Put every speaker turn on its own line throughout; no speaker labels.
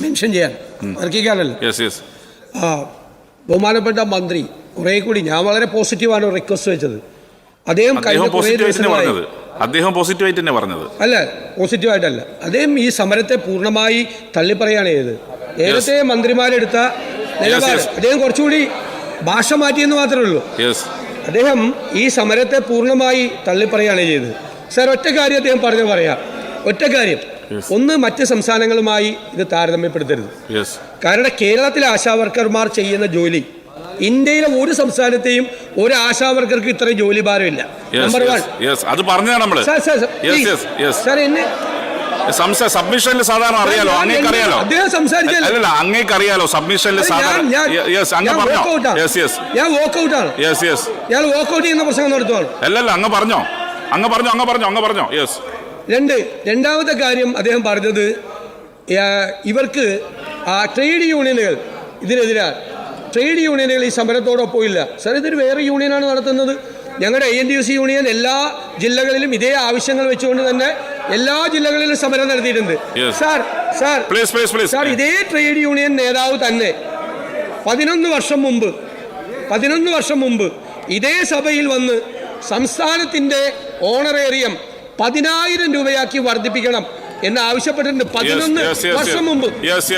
Mention ചെയ്യാൻ. ബഹുമാനപ്പെട്ട മന്ത്രി കുറെ കൂടി ഞാൻ വളരെ പോസിറ്റീവാണ് റിക്വസ്റ്റ് വെച്ചത്. അദ്ദേഹം
അദ്ദേഹം പോസിറ്റീവായിട്ട് തന്നെ പറഞ്ഞത്.
അല്ല പോസിറ്റീവായിട്ടല്ല അദ്ദേഹം ഈ സമരത്തെ പൂർണമായി തള്ളിപ്പറയാണ് ചെയ്തത്. നേരത്തെ മന്ത്രിമാരെടുത്ത നിലപാട്. അദ്ദേഹം കുറച്ചുകൂടി ഭാഷ മാറ്റിയെന്ന് മാത്രമേ ഉള്ളൂ. അദ്ദേഹം ഈ സമരത്തെ പൂർണമായി തള്ളിപ്പറയാണ് ചെയ്തത്. സാർ ഒറ്റ കാര്യം അദ്ദേഹം പറഞ്ഞു പറയാം. ഒറ്റ കാര്യം. ഒന്ന് മറ്റ് സംസ്ഥാനങ്ങളുമായി ഇത് താരതമ്യപ്പെടുത്തരുത്.
യെസ്
കാരണം കേരളത്തിലെ ആശാ വർക്കർമാർ ചെയ്യുന്ന ജോലി ഇന്ത്യയിലെ ഒരു സംസ്ഥാനത്തെയും ഒരു ആശാ വർക്കർക്ക് ഇത്ര ജോലി ഭാരമില്ല. നമ്പർ വൺ
അത് നമ്മൾ
സാർ എന്നെ
സബ്മിഷനിൽ സാധാരണ അറിയാലോ? അങ്ങേക്ക് അറിയാലോ
അദ്ദേഹം സംസാരിച്ചല്ലോ.
അല്ലല്ല അങ്ങേക്ക് അറിയാലോ സബ്മിഷനിൽ സാധാരണ
ഞാൻ- വോക്കൗട്ട് ആണ്. വോക്കൗട്ട് ചെയ്യുന്ന നടത്തുവാണ്.
അല്ലല്ല അങ്ങ് പറഞ്ഞോ. അങ്ങ് പറഞ്ഞോ അങ്ങ് പറഞ്ഞോ അങ്ങ് പറഞ്ഞോ. യെസ്
രണ്ട് രണ്ടാമത്തെ കാര്യം അദ്ദേഹം പറഞ്ഞത് ഇവർക്ക് ആ ട്രേഡ് യൂണിയനുകൾ ഇതിനെതിരാണ് ട്രേഡ് യൂണിയനുകൾ ഈ സമരത്തോടൊപ്പം ഇല്ല. സാർ ഇതൊരു വേറെ യൂണിയനാണ് നടത്തുന്നത്. ഞങ്ങളുടെ A N D U C union എല്ലാ ജില്ലകളിലും ഇതേ ആവശ്യങ്ങൾ വെച്ചുകൊണ്ട് തന്നെ എല്ലാ ജില്ലകളിലും സമരം നടത്തിയിട്ടുണ്ട്. സാർ സാർ ഇതേ ട്രേഡ് യൂണിയൻ നേതാവ് തന്നെ പതിനൊന്ന് വർഷം മുമ്പ് പതിനൊന്ന് വർഷം മുമ്പ് ഇതേ സഭയിൽ വന്ന് സംസ്ഥാനത്തിന്റെ ഓണറേറിയം പതിനായിരം രൂപയാക്കി വർദ്ധിപ്പിക്കണം എന്ന് ആവശ്യപ്പെട്ടിട്ടുണ്ട്. പതിനൊന്ന് വർഷം. മുമ്പ്.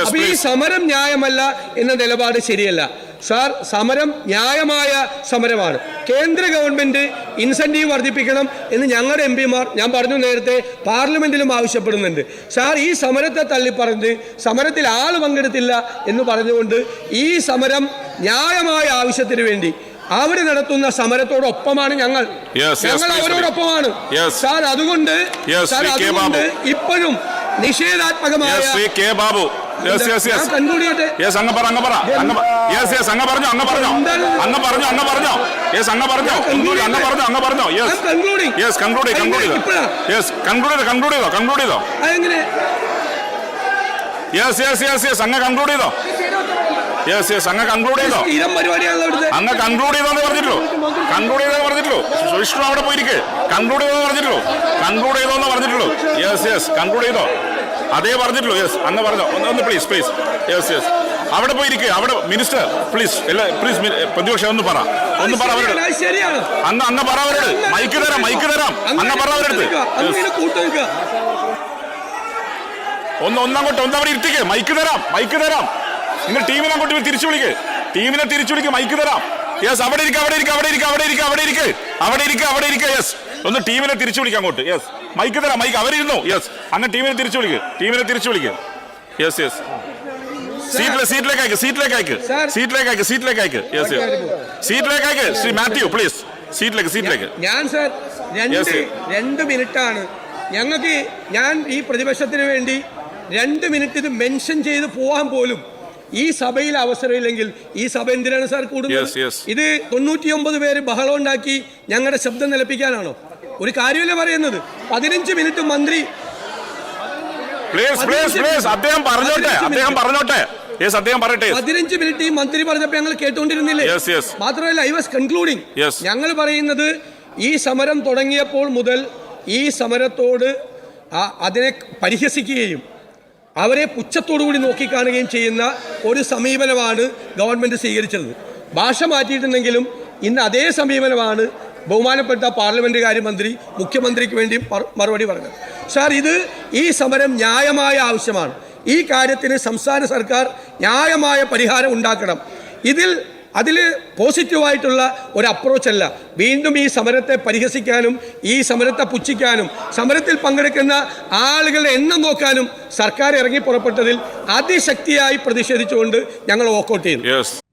അപ്പൊ ഈ. സമരം ന്യായമല്ല എന്ന നിലപാട് ശരിയല്ല. സാർ സമരം ന്യായമായ സമരമാണ്. കേന്ദ്ര ഗവൺമെന്റ് ഇൻസെന്റീവ് വർദ്ധിപ്പിക്കണം എന്ന് ഞങ്ങളുടെ എം പിമാർ ഞാൻ പറഞ്ഞു നേരത്തെ പാർലമെന്റിലും ആവശ്യപ്പെടുന്നുണ്ട്. സാർ ഈ സമരത്തെ തള്ളിപ്പറഞ്ഞ് സമരത്തിൽ ആൾ പങ്കെടുത്തില്ല എന്ന് പറഞ്ഞുകൊണ്ട് ഈ സമരം ന്യായമായ ആവശ്യത്തിന് വേണ്ടി അവർ നടത്തുന്ന സമരത്തോടൊപ്പമാണ് ഞങ്ങൾ. ഞങ്ങൾ അവരോടൊപ്പമാണ്. സാർ അതുകൊണ്ട് സാർ. ഇപ്പോഴും നിഷേധാത്മകമായ
ബാബു. അങ്ങ് പറഞ്ഞോ അങ്ങ് പറഞ്ഞോ. അങ്ങ് പറഞ്ഞോ അങ്ങ് പറഞ്ഞോ. യെസ് അങ്ങ് പറഞ്ഞോ. ഒന്നുകൂടി അങ്ങ് പറഞ്ഞോ അങ്ങ് പറഞ്ഞോ. Yes yes conclude conclude? Yes conclude ചെയ്തോ കൺക്ലൂഡ് ചെയ്തോ കൺക്ലൂഡ് ചെയ്തോ
അതെങ്ങനെ?
യെസ് യെസ് യെസ് യെസ് അങ്ങ് കൺക്ലൂഡ് ചെയ്തോ യെസ് യെസ് അങ്ങ് കൺക്ലൂഡ് ചെയ്തോ?
സ്ഥിരം പരിപാടിയാണല്ലോ ഇവിടുത്തെ.
അങ്ങ് കൺക്ലൂഡ് ചെയ്തോന്ന് പറഞ്ഞിട്ടുള്ളൂ. കൺക്ലൂഡ് ചെയ്തോന്ന് പറഞ്ഞിട്ടുള്ളൂ. വിഷ്ണു അവിടെ പോയിരിക്കേ. കൺക്ലൂഡ് ചെയ്തോന്ന് പറഞ്ഞിട്ടുള്ളൂ. കൺക്ലൂഡ് ചെയ്തോന്ന് പറഞ്ഞിട്ടുള്ളൂ. യെസ് യെസ് കൺക്ലൂഡ് ചെയ്തോ? അതേ പറഞ്ഞിട്ടുള്ളൂ. യെസ് അങ്ങ് പറഞ്ഞോ? ഒന്ന് ഒന്ന് പ്ലീസ് പ്ലീസ് യെസ് യെസ് അവിടെ പോയിരിക്കേ. അവിടെ മിനിസ്റ്റർ പ്ലീസ് എല്ലാ പ്ലീസ് പ്രതിപക്ഷം ഒന്ന് പറ. ഒന്ന് പറ അവരോട്. അങ്ങ് അങ്ങ് പറ അവരോട്. മൈക്ക് തരാം മൈക്ക് തരാം അങ്ങ് പറ
കൂട്ടുനിൽക്കുക
ഒന്ന് ഒന്നങ്ങോട്ട് ഒന്ന് അവിടെ ഇരുത്തിക്കേ. മൈക്ക് തരാം മൈക്ക് തരാം നിങ്ങൾ ടീമിനെ അങ്ങോട്ട് തിരിച്ചു വിളിക്ക്. ടീമിനെ തിരിച്ചു വിളിക്ക്. മൈക്ക് തരാം. യെസ് അവിടെ ഇരിക്കുക അവിടെ ഇരിക്കുക അവിടെ ഇരിക്കുക അവിടെ ഇരിക്കുക അവിടെ ഇരിക്കുക അവിടെ ഇരിക്കുക അവിടെ ഇരിക്കുക യെസ് ഒന്ന് ടീമിനെ തിരിച്ചു വിളിക്കുക അങ്ങോട്ട്. യെസ് മൈക്ക് തരാം മൈക്ക്. അവരിരുന്നു യെസ് അങ്ങ് ടീമിനെ തിരിച്ചു വിളിക്ക്. ടീമിനെ തിരിച്ചു വിളിക്ക്. യെസ് യെസ് സീറ്റിലെ സീറ്റിലേക്ക് അയക്ക് സീറ്റിലേക്ക് അയക്ക്. സീറ്റിലേക്ക് അയക്ക് സീറ്റിലേക്ക് അയക്ക്. യെസ് യെസ് സീറ്റിലേക്ക് അയക്ക്. ശ്രീ മാത്യു പ്ലീസ് സീറ്റിലേക്ക് സീറ്റിലേക്ക്
ഞാൻ സാർ രണ്ട്
മിനിറ്റ് ആണ്
രണ്ട് മിനിറ്റാണ്. ഞങ്ങൾക്ക് ഞാൻ ഈ പ്രതിപക്ഷത്തിന് വേണ്ടി രണ്ട് മിനിറ്റ് ഇത് മെൻഷൻ ചെയ്ത് പോകാൻ പോലും ഈ സഭയിൽ അവസരമില്ലെങ്കിൽ ഈ സഭ എന്തിനാണ് സാർ
കൂടുതൽ
കൂടുന്നത് ഇത് തൊണ്ണൂറ്റിയൊമ്പത് പേര് ബഹളം ഉണ്ടാക്കി ഞങ്ങളുടെ ശബ്ദം നിലപ്പിക്കാനാണോ? ഒരു കാര്യമല്ല പറയുന്നത്. പതിനഞ്ച് മിനിറ്റ് മന്ത്രി
പ്ലീസ് പ്ലീസ് പ്ലീസ് അദ്ദേഹം പറഞ്ഞോട്ടെ അദ്ദേഹം പറഞ്ഞോട്ടെ. യെസ് അദ്ദേഹം പറയട്ടെ.
പതിനഞ്ച് മിനിറ്റ് ഈ മന്ത്രി പറഞ്ഞപ്പോ ഞങ്ങൾ കേട്ടുകൊണ്ടിരുന്നില്ലേ. മാത്രമല്ല ഐ വാസ് കൺക്ലൂഡിങ്
Yes.
ഞങ്ങൾ പറയുന്നത് ഈ സമരം തുടങ്ങിയപ്പോൾ മുതൽ ഈ സമരത്തോട് അതിനെ പരിഹസിക്കുകയും അവരെ പുച്ഛത്തോടുകൂടി നോക്കിക്കാണുകയും ചെയ്യുന്ന ഒരു സമീപനമാണ് ഗവൺമെന്റ് സ്വീകരിച്ചത്. ഭാഷ മാറ്റിയിട്ടുണ്ടെങ്കിലും ഇന്ന് അതേ സമീപനമാണ് ബഹുമാനപ്പെട്ട പാർലമെന്റ് കാര്യമന്ത്രി മുഖ്യമന്ത്രിക്ക് വേണ്ടി മറുപടി പറഞ്ഞത്. സാർ ഇത് ഈ സമരം ന്യായമായ ആവശ്യമാണ്. ഈ കാര്യത്തിന് സംസ്ഥാന സർക്കാർ ന്യായമായ പരിഹാരം ഉണ്ടാക്കണം. ഇതിൽ അതിൽ പോസിറ്റീവായിട്ടുള്ള ഒരു അപ്രോച്ചല്ല വീണ്ടും ഈ സമരത്തെ പരിഹസിക്കാനും ഈ സമരത്തെ പുച്ഛിക്കാനും സമരത്തിൽ പങ്കെടുക്കുന്ന ആളുകളുടെ എണ്ണം നോക്കാനും സർക്കാർ ഇറങ്ങി പുറപ്പെട്ടതിൽ അതിശക്തിയായി പ്രതിഷേധിച്ചുകൊണ്ട് ഞങ്ങൾ വോക്കൗട്ട്
യെസ്